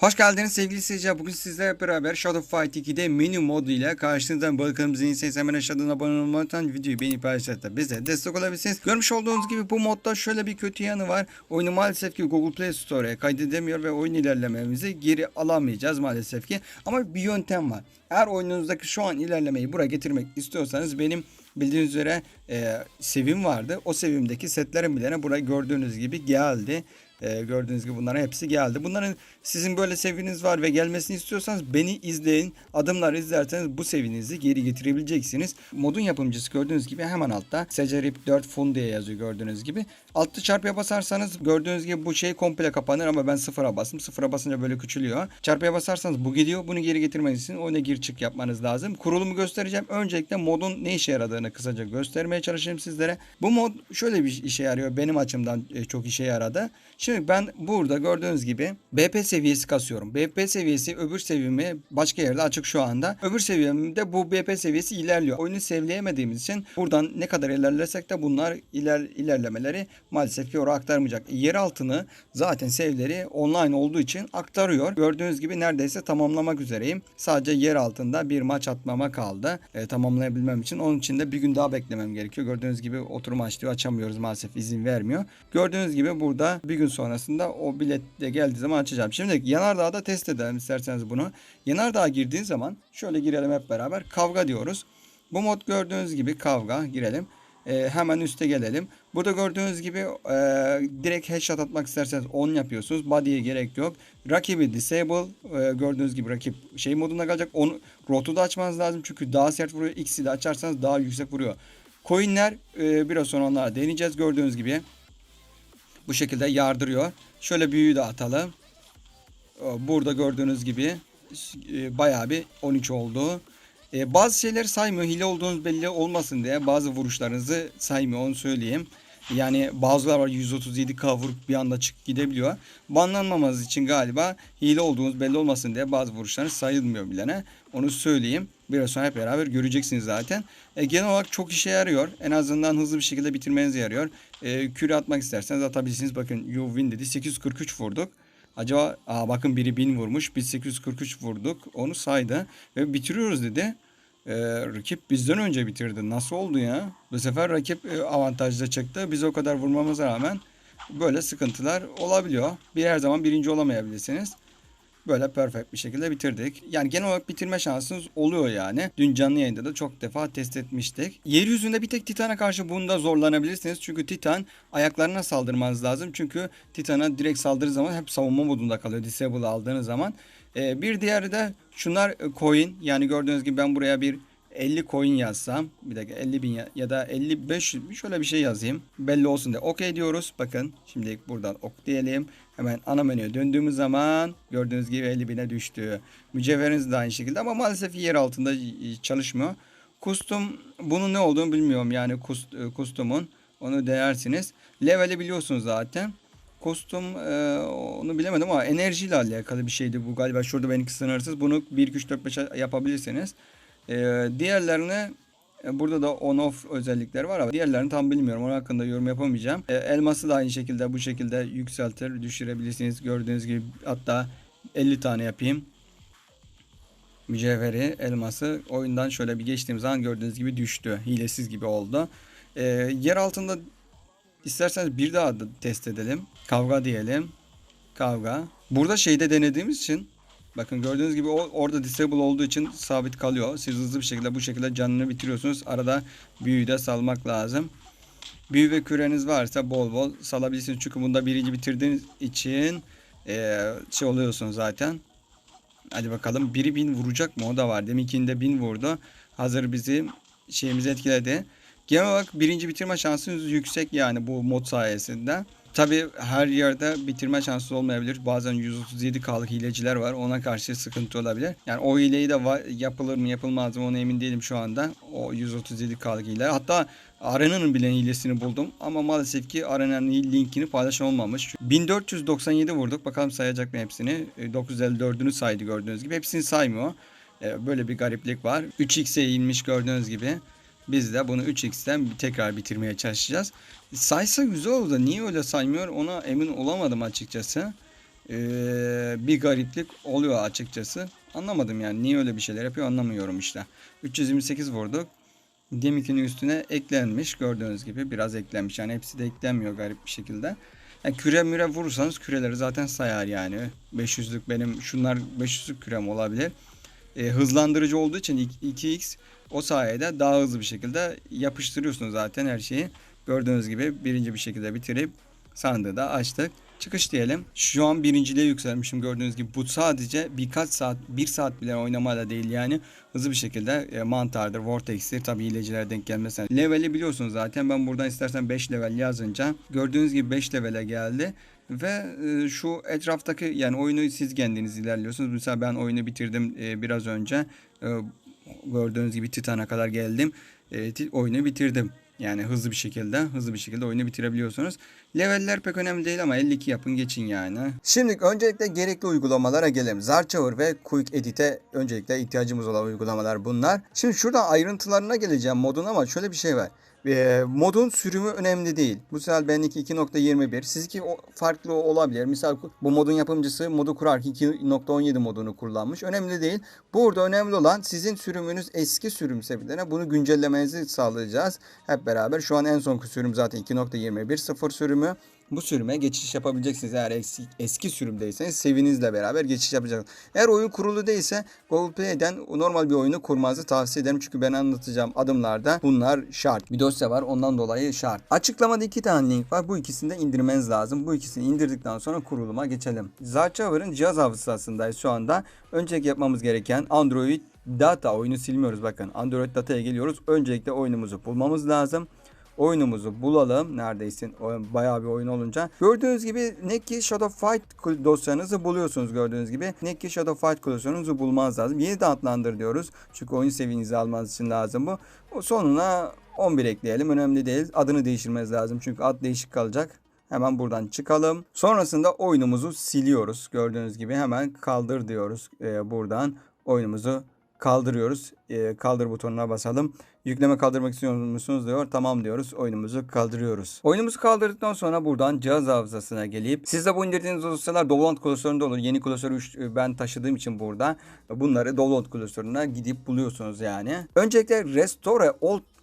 Hoş geldiniz sevgili seyirciler. Bugün sizlerle beraber Shadow Fight 2'de menü modu ile karşınızda bakalım zihinsel hemen aşağıdan abone olmayı unutmayın. Videoyu beğenip paylaşarak bize destek olabilirsiniz. Görmüş olduğunuz gibi bu modda şöyle bir kötü yanı var. Oyunu maalesef ki Google Play Store'ya kaydedemiyor ve oyun ilerlememizi geri alamayacağız maalesef ki. Ama bir yöntem var. Eğer oyununuzdaki şu an ilerlemeyi buraya getirmek istiyorsanız benim bildiğiniz üzere e, sevim vardı. O sevimdeki setlerin bilene buraya gördüğünüz gibi geldi. Ee, gördüğünüz gibi bunların hepsi geldi. Bunların sizin böyle seviniz var ve gelmesini istiyorsanız beni izleyin. Adımları izlerseniz bu sevinizi geri getirebileceksiniz. Modun yapımcısı gördüğünüz gibi hemen altta. Secerip 4 fun diye yazıyor gördüğünüz gibi. Altta çarpıya basarsanız gördüğünüz gibi bu şey komple kapanır ama ben sıfıra bastım. Sıfıra basınca böyle küçülüyor. Çarpıya basarsanız bu gidiyor. Bunu geri getirmeniz için oyuna gir çık yapmanız lazım. Kurulumu göstereceğim. Öncelikle modun ne işe yaradığını kısaca göstermeye çalışayım sizlere. Bu mod şöyle bir işe yarıyor. Benim açımdan e, çok işe yaradı. Şimdi ben burada gördüğünüz gibi BP seviyesi kasıyorum. BP seviyesi öbür seviyemi başka yerde açık şu anda. Öbür seviyemde bu BP seviyesi ilerliyor. Oyunu sevleyemediğimiz için buradan ne kadar ilerlesek de bunlar iler, ilerlemeleri maalesef ki aktarmayacak. Yer altını zaten sevleri online olduğu için aktarıyor. Gördüğünüz gibi neredeyse tamamlamak üzereyim. Sadece yer altında bir maç atmama kaldı. E, tamamlayabilmem için. Onun için de bir gün daha beklemem gerekiyor. Gördüğünüz gibi oturum aç diyor. Açamıyoruz maalesef izin vermiyor. Gördüğünüz gibi burada bir gün sonrasında o bilet de geldiği zaman açacağım. Şimdi yanardağda test edelim isterseniz bunu. Yanardağ'a girdiğin zaman şöyle girelim hep beraber. Kavga diyoruz. Bu mod gördüğünüz gibi kavga girelim. Ee, hemen üste gelelim. Burada gördüğünüz gibi e, direkt headshot atmak isterseniz 10 yapıyorsunuz. Body'ye gerek yok. Rakibi disable e, gördüğünüz gibi rakip şey modunda kalacak. Onu rotu da açmanız lazım çünkü daha sert vuruyor. X'i de açarsanız daha yüksek vuruyor. Coinler e, biraz sonra onlara deneyeceğiz gördüğünüz gibi. Bu şekilde yardırıyor. Şöyle büyüğü de atalım. Burada gördüğünüz gibi e, bayağı bir 13 oldu. E, bazı şeyleri saymıyor. Hile olduğunuz belli olmasın diye bazı vuruşlarınızı saymıyor onu söyleyeyim. Yani bazılar var 137k vurup bir anda çık gidebiliyor. Banlanmamanız için galiba hile olduğunuz belli olmasın diye bazı vuruşlarınız sayılmıyor bilene. Onu söyleyeyim. Biraz sonra hep beraber göreceksiniz zaten. E, genel olarak çok işe yarıyor. En azından hızlı bir şekilde bitirmenize yarıyor. E, küre atmak isterseniz atabilirsiniz. Bakın you win dedi. 843 vurduk. Acaba aa bakın biri 1000 vurmuş. Biz 843 vurduk. Onu saydı. Ve bitiriyoruz dedi. Ee, rakip bizden önce bitirdi. Nasıl oldu ya? Bu sefer rakip e, avantajda çıktı. Biz o kadar vurmamıza rağmen böyle sıkıntılar olabiliyor. Bir her zaman birinci olamayabilirsiniz. Böyle perfect bir şekilde bitirdik. Yani genel olarak bitirme şansınız oluyor yani. Dün canlı yayında da çok defa test etmiştik. Yeryüzünde bir tek Titan'a karşı bunda zorlanabilirsiniz. Çünkü Titan ayaklarına saldırmanız lazım. Çünkü Titan'a direkt saldırı zaman hep savunma modunda kalıyor. Disable aldığınız zaman. Ee, bir diğeri de şunlar e, coin. Yani gördüğünüz gibi ben buraya bir 50 coin yazsam bir dakika 50 bin ya, ya da 55 şöyle bir şey yazayım. Belli olsun diye. Okey diyoruz. Bakın şimdi buradan ok diyelim. Hemen ana menüye döndüğümüz zaman gördüğünüz gibi 50 bine düştü. Mücevheriniz de aynı şekilde ama maalesef yer altında çalışmıyor. Kustum bunun ne olduğunu bilmiyorum. Yani kust, kustumun onu değersiniz. Leveli biliyorsunuz zaten. Kostüm e, onu bilemedim ama enerjiyle alakalı bir şeydi bu galiba. Şurada benimki sınırsız. Bunu 1 2 3 4 5 yapabilirsiniz ee, diğerlerine e, burada da on off özellikleri var ama diğerlerini tam bilmiyorum. Onun hakkında yorum yapamayacağım. Ee, elması da aynı şekilde bu şekilde yükseltir, düşürebilirsiniz. Gördüğünüz gibi hatta 50 tane yapayım. Mücevheri, elması oyundan şöyle bir geçtiğim zaman gördüğünüz gibi düştü. Hilesiz gibi oldu. Ee, yer altında isterseniz bir daha da test edelim. Kavga diyelim. Kavga. Burada şeyde denediğimiz için Bakın gördüğünüz gibi o orada disable olduğu için sabit kalıyor. Siz hızlı bir şekilde bu şekilde canını bitiriyorsunuz. Arada büyüyü de salmak lazım. Büyü ve küreniz varsa bol bol salabilirsiniz. Çünkü bunda birinci bitirdiğiniz için e, şey oluyorsunuz zaten. Hadi bakalım biri bin vuracak mı? O da var. Deminkinde bin vurdu. Hazır bizi şeyimizi etkiledi. Genel olarak birinci bitirme şansınız yüksek yani bu mod sayesinde. Tabi her yerde bitirme şansı olmayabilir. Bazen 137K'lık hileciler var. Ona karşı sıkıntı olabilir. Yani o hileyi de yapılır mı yapılmaz mı ona emin değilim şu anda. O 137K'lık hile. Hatta Arena'nın bile hilesini buldum. Ama maalesef ki Arena'nın linkini paylaşan olmamış. 1497 vurduk. Bakalım sayacak mı hepsini. 954'ünü e, saydı gördüğünüz gibi. Hepsini saymıyor. E, böyle bir gariplik var. 3x'e inmiş gördüğünüz gibi. Biz de bunu 3x'ten tekrar bitirmeye çalışacağız. Saysa güzel oldu. Niye öyle saymıyor ona emin olamadım açıkçası. Ee, bir gariplik oluyor açıkçası. Anlamadım yani niye öyle bir şeyler yapıyor anlamıyorum işte. 328 vurduk. Deminkinin üstüne eklenmiş gördüğünüz gibi biraz eklenmiş yani hepsi de eklenmiyor garip bir şekilde. Yani küre müre vurursanız küreleri zaten sayar yani. 500'lük benim şunlar 500'lük kürem olabilir. Ee, hızlandırıcı olduğu için 2x o sayede daha hızlı bir şekilde yapıştırıyorsunuz zaten her şeyi. Gördüğünüz gibi birinci bir şekilde bitirip sandığı da açtık. Çıkış diyelim. Şu an birinciliğe yükselmişim gördüğünüz gibi. Bu sadece birkaç saat, bir saat bile oynamayla değil yani. Hızlı bir şekilde e, mantardır, vortex'tir. Tabi hileciler denk gelmesen. Leveli biliyorsunuz zaten. Ben buradan istersen 5 level yazınca gördüğünüz gibi 5 levele geldi. Ve e, şu etraftaki yani oyunu siz kendiniz ilerliyorsunuz. Mesela ben oyunu bitirdim e, biraz önce. E, gördüğünüz gibi Titan'a kadar geldim. E, oyunu bitirdim. Yani hızlı bir şekilde, hızlı bir şekilde oyunu bitirebiliyorsunuz. Leveller pek önemli değil ama 52 yapın geçin yani. Şimdi öncelikle gerekli uygulamalara gelelim. Zarchower ve Quick Edit'e öncelikle ihtiyacımız olan uygulamalar bunlar. Şimdi şurada ayrıntılarına geleceğim modun ama şöyle bir şey var. Ee, modun sürümü önemli değil. Bu sefer benimki 2.21. Sizinki farklı olabilir. Misal bu modun yapımcısı modu kurarken 2.17 modunu kullanmış. Önemli değil. Burada önemli olan sizin sürümünüz eski sürümse bile bunu güncellemenizi sağlayacağız. Hep beraber şu an en son sürüm zaten 2.21 sıfır sürümü. Bu sürüme geçiş yapabileceksiniz. Eğer eski, eski sürümdeyseniz sevinizle beraber geçiş yapacaksınız. Eğer oyun kurulu değilse Google Play'den normal bir oyunu kurmanızı tavsiye ederim. Çünkü ben anlatacağım adımlarda bunlar şart. Bir dosya var ondan dolayı şart. Açıklamada iki tane link var. Bu ikisini de indirmeniz lazım. Bu ikisini indirdikten sonra kuruluma geçelim. Zarchower'ın cihaz hafızasındayız şu anda. Öncelikle yapmamız gereken Android Data oyunu silmiyoruz bakın. Android Data'ya geliyoruz. Öncelikle oyunumuzu bulmamız lazım oyunumuzu bulalım. Neredeyse bayağı bir oyun olunca. Gördüğünüz gibi Neki Shadow Fight dosyanızı buluyorsunuz gördüğünüz gibi. Neki Shadow Fight dosyanızı bulmanız lazım. Yeni de adlandır diyoruz. Çünkü oyun seviyenizi almanız için lazım bu. Sonuna 11 ekleyelim. Önemli değil. Adını değiştirmeniz lazım. Çünkü ad değişik kalacak. Hemen buradan çıkalım. Sonrasında oyunumuzu siliyoruz. Gördüğünüz gibi hemen kaldır diyoruz ee, buradan. Oyunumuzu kaldırıyoruz. Ee, kaldır butonuna basalım. Yükleme kaldırmak istiyor musunuz diyor. Tamam diyoruz. Oyunumuzu kaldırıyoruz. Oyunumuzu kaldırdıktan sonra buradan cihaz hafızasına gelip sizde bu indirdiğiniz dosyalar download klasöründe olur. Yeni klasörü üç- ben taşıdığım için burada bunları download klasörüne gidip buluyorsunuz yani. Öncelikle restore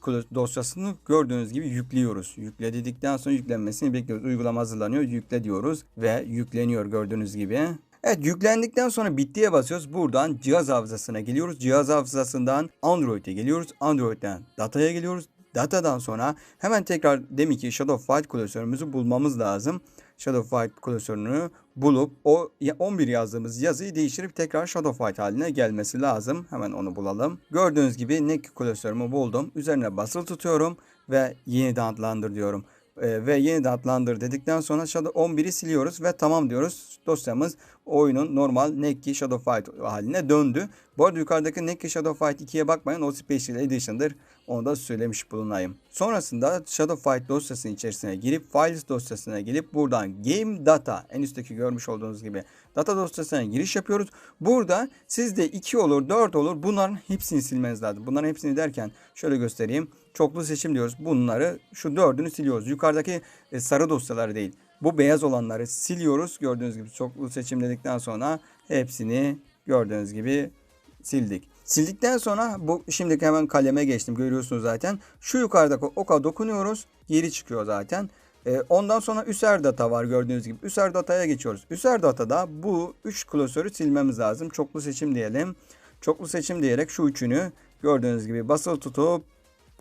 klas- dosyasını gördüğünüz gibi yüklüyoruz. Yükle dedikten sonra yüklenmesini bekliyoruz. Uygulama hazırlanıyor. Yükle diyoruz ve yükleniyor gördüğünüz gibi. Evet yüklendikten sonra bittiye basıyoruz. Buradan cihaz hafızasına geliyoruz. Cihaz hafızasından Android'e geliyoruz. Android'den dataya geliyoruz. Datadan sonra hemen tekrar demin ki Shadow Fight klasörümüzü bulmamız lazım. Shadow Fight klasörünü bulup o ya- 11 yazdığımız yazıyı değiştirip tekrar Shadow Fight haline gelmesi lazım. Hemen onu bulalım. Gördüğünüz gibi Neki klasörümü buldum. Üzerine basılı tutuyorum ve yeniden adlandır diyorum. Ee, ve yeniden adlandır dedikten sonra Shadow 11'i siliyoruz ve tamam diyoruz. Dosyamız oyunun normal Neki Shadow Fight haline döndü. Bu arada yukarıdaki Neki Shadow Fight 2'ye bakmayın o Special Edition'dır. Onu da söylemiş bulunayım. Sonrasında Shadow Fight dosyasının içerisine girip Files dosyasına gelip buradan Game Data en üstteki görmüş olduğunuz gibi data dosyasına giriş yapıyoruz. Burada sizde 2 olur 4 olur bunların hepsini silmeniz lazım. Bunların hepsini derken şöyle göstereyim. Çoklu seçim diyoruz. Bunları şu dördünü siliyoruz. Yukarıdaki e, sarı dosyaları değil. Bu beyaz olanları siliyoruz. Gördüğünüz gibi çoklu seçim dedikten sonra hepsini gördüğünüz gibi sildik. Sildikten sonra bu şimdi hemen kaleme geçtim görüyorsunuz zaten. Şu yukarıdaki oka dokunuyoruz. Geri çıkıyor zaten. Ee, ondan sonra Üser Data var gördüğünüz gibi. Üser Data'ya geçiyoruz. Üser Data'da bu 3 klasörü silmemiz lazım. Çoklu seçim diyelim. Çoklu seçim diyerek şu üçünü gördüğünüz gibi basılı tutup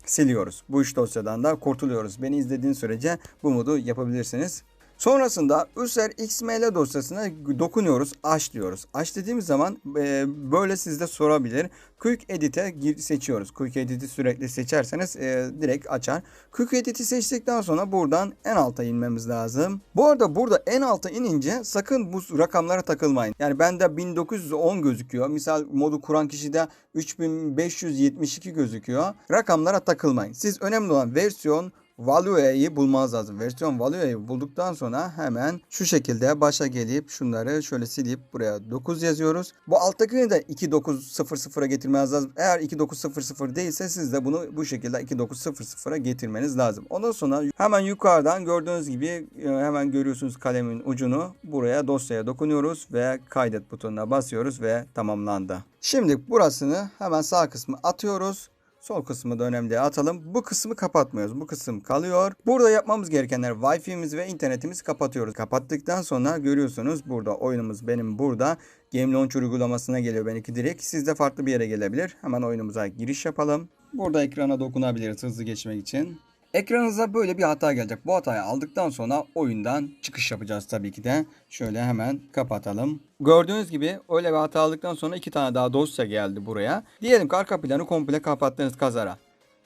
siliyoruz. Bu üç dosyadan da kurtuluyoruz. Beni izlediğiniz sürece bu modu yapabilirsiniz. Sonrasında Üser XML dosyasına dokunuyoruz. Aç diyoruz. Aç dediğimiz zaman e, böyle sizde sorabilir. Quick Edit'e gir- seçiyoruz. Quick Edit'i sürekli seçerseniz e, direkt açar. Quick Edit'i seçtikten sonra buradan en alta inmemiz lazım. Bu arada burada en alta inince sakın bu rakamlara takılmayın. Yani bende 1910 gözüküyor. Misal modu kuran kişide 3572 gözüküyor. Rakamlara takılmayın. Siz önemli olan versiyon Value'yi bulmanız lazım. Versiyon Value'yi bulduktan sonra hemen şu şekilde başa gelip şunları şöyle silip buraya 9 yazıyoruz. Bu alttakini de 2900'a getirmeniz lazım. Eğer 2900 değilse siz de bunu bu şekilde 2900'a getirmeniz lazım. Ondan sonra hemen yukarıdan gördüğünüz gibi e, hemen görüyorsunuz kalemin ucunu. Buraya dosyaya dokunuyoruz ve kaydet butonuna basıyoruz ve tamamlandı. Şimdi burasını hemen sağ kısmı atıyoruz. Sol kısmı da önemli atalım. Bu kısmı kapatmıyoruz. Bu kısım kalıyor. Burada yapmamız gerekenler Wi-Fi'miz ve internetimizi kapatıyoruz. Kapattıktan sonra görüyorsunuz burada oyunumuz benim burada. Game Launcher uygulamasına geliyor benimki direkt. Sizde farklı bir yere gelebilir. Hemen oyunumuza giriş yapalım. Burada ekrana dokunabiliriz hızlı geçmek için. Ekranınıza böyle bir hata gelecek. Bu hatayı aldıktan sonra oyundan çıkış yapacağız tabii ki de. Şöyle hemen kapatalım. Gördüğünüz gibi öyle bir hata aldıktan sonra iki tane daha dosya geldi buraya. Diyelim ki arka planı komple kapattınız kazara.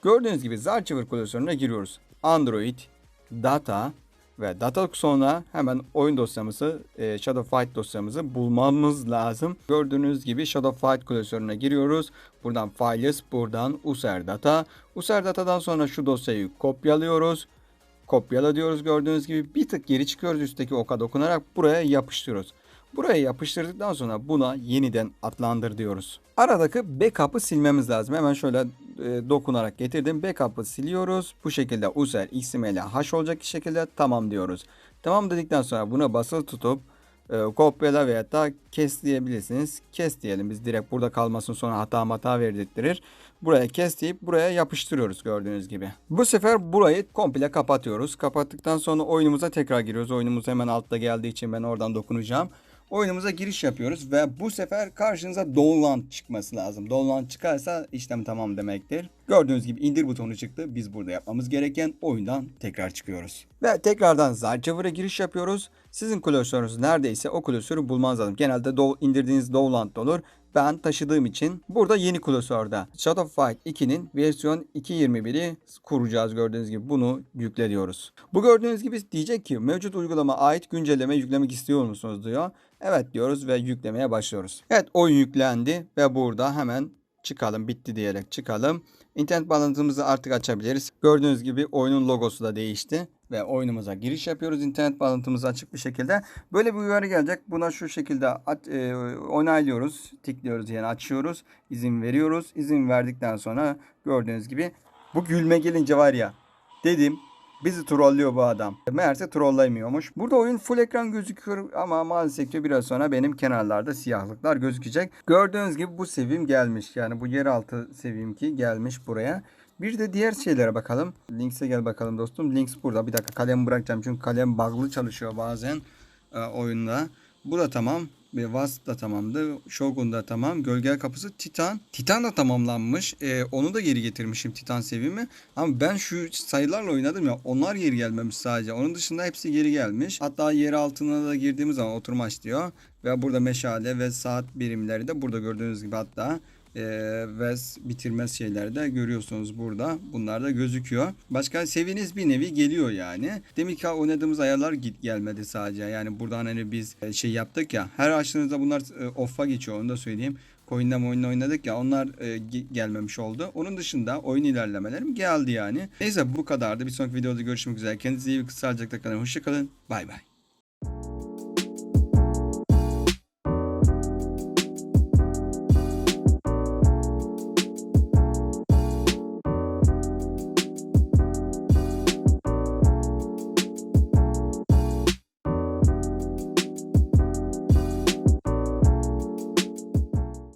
Gördüğünüz gibi Zarchiver klasörüne giriyoruz. Android, Data ve data sonra hemen oyun dosyamızı, e, Shadow Fight dosyamızı bulmamız lazım. Gördüğünüz gibi Shadow Fight klasörüne giriyoruz. Buradan Files, buradan User Data. User Data'dan sonra şu dosyayı kopyalıyoruz. Kopyala diyoruz gördüğünüz gibi bir tık geri çıkıyoruz üstteki oka dokunarak buraya yapıştırıyoruz. Buraya yapıştırdıktan sonra buna yeniden adlandır diyoruz. Aradaki backup'ı silmemiz lazım. Hemen şöyle e, dokunarak getirdim. Backup'ı siliyoruz. Bu şekilde user xml hash olacak şekilde tamam diyoruz. Tamam dedikten sonra buna basılı tutup e, kopyala veya da kes diyebilirsiniz. Kes diyelim biz direkt burada kalmasın sonra hata hata verdirttirir. Buraya kes deyip buraya yapıştırıyoruz gördüğünüz gibi. Bu sefer burayı komple kapatıyoruz. Kapattıktan sonra oyunumuza tekrar giriyoruz. Oyunumuz hemen altta geldiği için ben oradan dokunacağım. Oyunumuza giriş yapıyoruz ve bu sefer karşınıza download çıkması lazım. Download çıkarsa işlem tamam demektir. Gördüğünüz gibi indir butonu çıktı. Biz burada yapmamız gereken oyundan tekrar çıkıyoruz. Ve tekrardan Zarchiver'a giriş yapıyoruz. Sizin klasörünüz neredeyse o klasörü bulmanız lazım. Genelde do- indirdiğiniz download olur. Ben taşıdığım için burada yeni klasörde Shadow Fight 2'nin versiyon 2.21'i kuracağız gördüğünüz gibi bunu yükle diyoruz. Bu gördüğünüz gibi diyecek ki mevcut uygulama ait güncelleme yüklemek istiyor musunuz diyor. Evet diyoruz ve yüklemeye başlıyoruz. Evet oyun yüklendi ve burada hemen çıkalım bitti diyerek çıkalım. İnternet bağlantımızı artık açabiliriz. Gördüğünüz gibi oyunun logosu da değişti ve oyunumuza giriş yapıyoruz. İnternet bağlantımız açık bir şekilde. Böyle bir uyarı gelecek. Buna şu şekilde at, e, onaylıyoruz. Tıklıyoruz yani açıyoruz. izin veriyoruz. İzin verdikten sonra gördüğünüz gibi bu gülme gelince var ya dedim Bizi trollüyor bu adam. Meğerse trollayamıyormuş. Burada oyun full ekran gözüküyor ama maalesef ki biraz sonra benim kenarlarda siyahlıklar gözükecek. Gördüğünüz gibi bu sevim gelmiş. Yani bu yeraltı sevim ki gelmiş buraya. Bir de diğer şeylere bakalım. Links'e gel bakalım dostum. Links burada. Bir dakika kalem bırakacağım çünkü kalem bug'lı çalışıyor bazen e, oyunda. Bu da tamam. Ve Wasp da tamamdı. Shogun da tamam. Gölge kapısı Titan. Titan da tamamlanmış. Ee, onu da geri getirmişim Titan sevimi. Ama ben şu sayılarla oynadım ya. Onlar geri gelmemiş sadece. Onun dışında hepsi geri gelmiş. Hatta yer altına da girdiğimiz zaman oturmaç diyor. Ve burada meşale ve saat birimleri de burada gördüğünüz gibi hatta e, ve bitirmez şeyler de görüyorsunuz burada. Bunlar da gözüküyor. Başka seviyeniz bir nevi geliyor yani. Demek ki oynadığımız ayarlar git gelmedi sadece. Yani buradan hani biz e, şey yaptık ya. Her açtığınızda bunlar e, off'a geçiyor onu da söyleyeyim. Coin'den oyunu oynadık ya onlar e, gelmemiş oldu. Onun dışında oyun ilerlemelerim geldi yani. Neyse bu kadardı. Bir sonraki videoda görüşmek üzere. Kendinize iyi bir kısa kalın. Hoşçakalın. Bay bay.